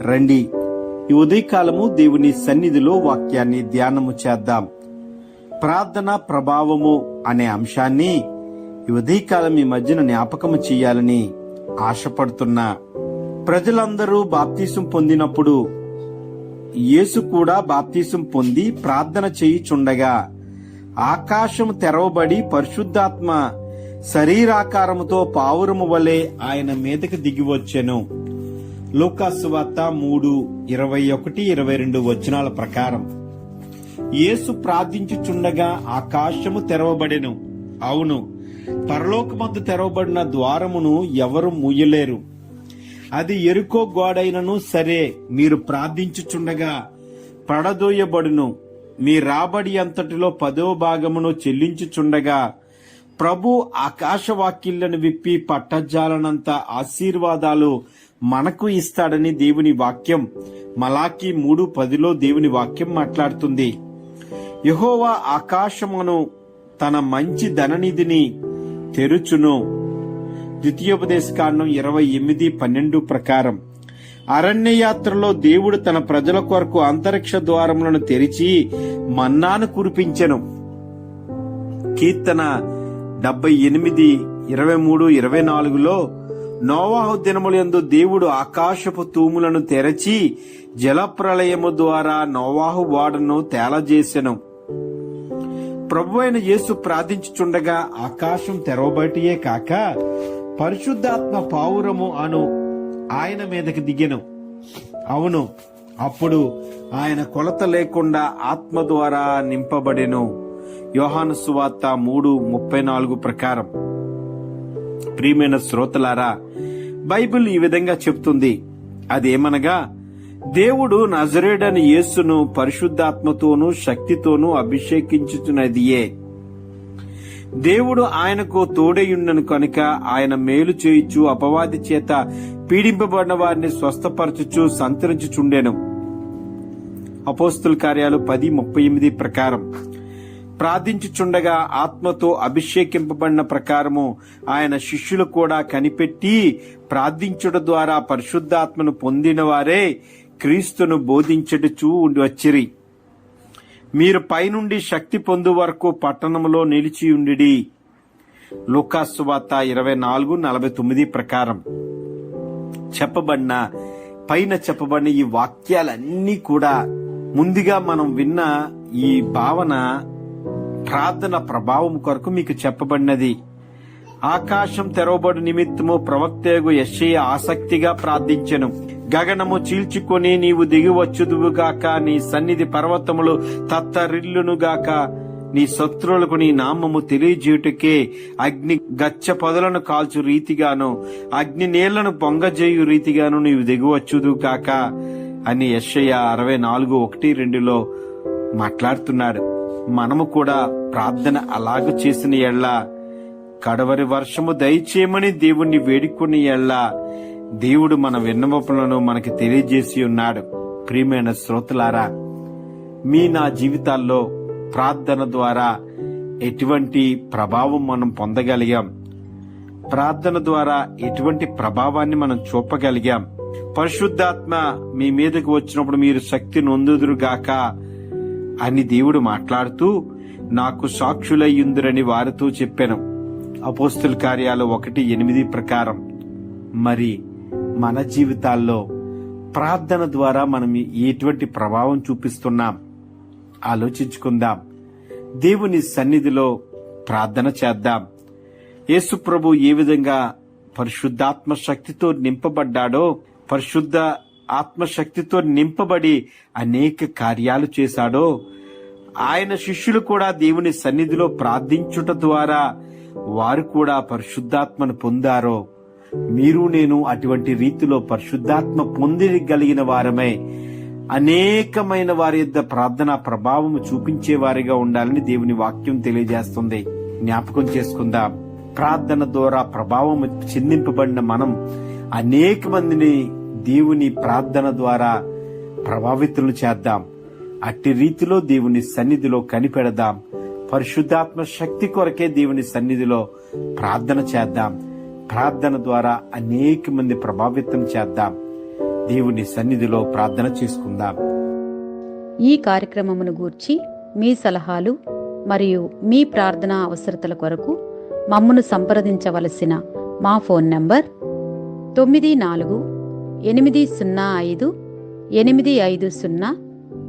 రండి. ఈ ఉదయకాలము దేవుని సన్నిధిలో వాక్యాన్ని ధ్యానము చేద్దాం. ప్రార్థన ప్రభావము అనే అంశాన్ని ఈ ఉదయకాలం ఈ మధ్యన జ్ఞాపకము చేయాలని ఆశపడుతున్నా ప్రజలందరూ బాప్తీసం పొందినప్పుడు యేసు కూడా బాప్తీసం పొంది ప్రార్థన చేయుచుండగా ఆకాశం తెరవబడి పరిశుద్ధాత్మ శరీరాకారముతో పావురము వలె ఆయన మీదకి దిగివచ్చెను వార్త మూడు ఇరవై ఒకటి ఇరవై రెండు వచనాల ప్రకారం. యేసు ప్రార్థించుచుండగా ఆకాశము తెరవబడెను. అవును పరలోకమందు తెరవబడిన ద్వారమును ఎవరు మూయలేరు. అది ఎరుకో గోడైనను సరే మీరు ప్రార్థించుచుండగా పడదోయబడును. మీ రాబడి అంతటిలో పదో భాగమును చెల్లించుచుండగా ప్రభు ఆకాశవాక్యులను విప్పి పట్టజాలనంత ఆశీర్వాదాలు మనకు ఇస్తాడని దేవుని వాక్యం. మలాకి మూడు పదిలో దేవుని వాక్యం మాట్లాడుతుంది. యహోవా ఆకాశమును తన మంచి ధననిధిని తెరుచును. ద్వితీయోపదేశకాండం ఇరవై ఎనిమిది పన్నెండు ప్రకారం. అరణ్యయాత్రలో దేవుడు తన ప్రజల కొరకు అంతరిక్ష ద్వారములను తెరిచి మన్నాను కురిపించెను. కీర్తన డెబ్బై ఎనిమిది ఇరవై మూడు ఇరవై నాలుగులో నోవాహు దినములందు దేవుడు ఆకాశపు తూములను తెరచి జలప్రలయము ద్వారా నోవాహు వాడను తేలజేసెను. ప్రభు అయిన యేసు ప్రార్థించుచుండగా ఆకాశం తెరవబటియే కాక పరిశుద్ధాత్మ పావురము అను ఆయన మీదకి దిగెను. అవును అప్పుడు ఆయన కొలత లేకుండా ఆత్మ ద్వారా నింపబడెను. యోహాను సువార్త మూడు ముప్పై నాలుగు ప్రకారం. ప్రియమైన శ్రోతలారా బైబిల్ ఈ విధంగా చెప్తుంది. అదేమనగా దేవుడు నజరేడని యేసును పరిశుద్ధాత్మతోనూ శక్తితోనూ అభిషేకించుతున్నదియే దేవుడు ఆయనకు తోడయుండను కనుక ఆయన మేలు చేయుచు అపవాది చేత పీడింపబడిన వారిని స్వస్థపరచుచు సంతరించుచుండెను. అపోస్తుల కార్యాలు పది ముప్పై ఎనిమిది ప్రకారం. ప్రార్థించుచుండగా ఆత్మతో అభిషేకింపబడిన ప్రకారము ఆయన శిష్యులు కూడా కనిపెట్టి ప్రార్థించుట ద్వారా పరిశుద్ధాత్మను పొందిన వారే క్రీస్తును బోధించటచూ ఉండి వచ్చిరి. మీరు పైనుండి శక్తి పొందు వరకు పట్టణంలో నిలిచి ఉండి లూకాసు వార్త ఇరవై నాలుగు నలభై తొమ్మిది ప్రకారం. చెప్పబడిన పైన చెప్పబడిన ఈ వాక్యాలన్నీ కూడా ముందుగా మనం విన్న ఈ భావన ప్రార్థన ప్రభావం కొరకు మీకు చెప్పబడినది. ఆకాశం తెరవబడు నిమిత్తము ప్రవక్తయగు యశ్య ఆసక్తిగా ప్రార్థించెను. గగనము చీల్చుకొని నీవు దిగివచ్చుదువుగాక నీ సన్నిధి పర్వతములు తత్తరిల్లునుగాక నీ శత్రువులకు నీ నామము తెలియజేయుటకే అగ్ని గచ్చ పొదలను కాల్చు రీతిగాను అగ్ని నీళ్ళను పొంగజేయు రీతిగాను నీవు దిగువచ్చుదు కాక అని యశయ్య అరవై నాలుగు ఒకటి రెండులో మాట్లాడుతున్నాడు. మనము కూడా ప్రార్థన అలాగ చేసిన ఎళ్ళ కడవరి వర్షము దయచేయమని దేవుణ్ణి వేడుకుని ఎళ్ళ దేవుడు మన విన్నపములను మనకి తెలియజేసి ఉన్నాడు. ప్రియమైన శ్రోతలారా మీ నా జీవితాల్లో ప్రార్థన ద్వారా ఎటువంటి ప్రభావం మనం పొందగలిగాం? ప్రార్థన ద్వారా ఎటువంటి ప్రభావాన్ని మనం చూపగలిగాం? పరిశుద్ధాత్మ మీ మీదకు వచ్చినప్పుడు మీరు శక్తి నొందుదురుగాక అని దేవుడు మాట్లాడుతూ నాకు సాక్షులయ్యుందిరని వారితో చెప్పాను. అపోస్తుల కార్యాలు ఒకటి ఎనిమిది ప్రకారం. మరి మన జీవితాల్లో ప్రార్థన ద్వారా మనం ఎటువంటి ప్రభావం చూపిస్తున్నాం? ఆలోచించుకుందాం. దేవుని సన్నిధిలో ప్రార్థన చేద్దాం. యేసు ప్రభు ఏ విధంగా పరిశుద్ధాత్మ శక్తితో నింపబడ్డాడో పరిశుద్ధ ఆత్మశక్తితో నింపబడి అనేక కార్యాలు చేశాడో ఆయన శిష్యులు కూడా దేవుని సన్నిధిలో ప్రార్థించుట ద్వారా వారు కూడా పరిశుద్ధాత్మను పొందారో. మీరు నేను అటువంటి రీతిలో పరిశుద్ధాత్మ పొందగలిగిన వారమే. అనేకమైన వారి యొక్క ప్రార్థన ప్రభావము చూపించేవారిగా ఉండాలని దేవుని వాక్యం తెలియజేస్తుంది. జ్ఞాపకం చేసుకుందాం. ప్రార్థన ద్వారా ప్రభావం చెందింపబడిన మనం అనేక మందిని దేవుని ప్రార్థన ద్వారా ప్రభావితులు చేద్దాం. అట్టి రీతిలో దేవుని సన్నిధిలో కనిపెడదాం. పరిశుద్ధాత్మ శక్తి కొరకే దేవుని సన్నిధిలో ప్రార్థన చేద్దాం. ప్రార్థన ద్వారా అనేక మంది ప్రభావితం చేద్దాం. దేవుని సన్నిధిలో ప్రార్థన చేసుకుందాం. ఈ కార్యక్రమమును గూర్చి మీ సలహాలు మరియు మీ ప్రార్థనా అవసరతల కొరకు మమ్మను సంప్రదించవలసిన మా ఫోన్ నంబర్ తొమ్మిది నాలుగు ఎనిమిది సున్నా ఐదు ఎనిమిది ఐదు సున్నా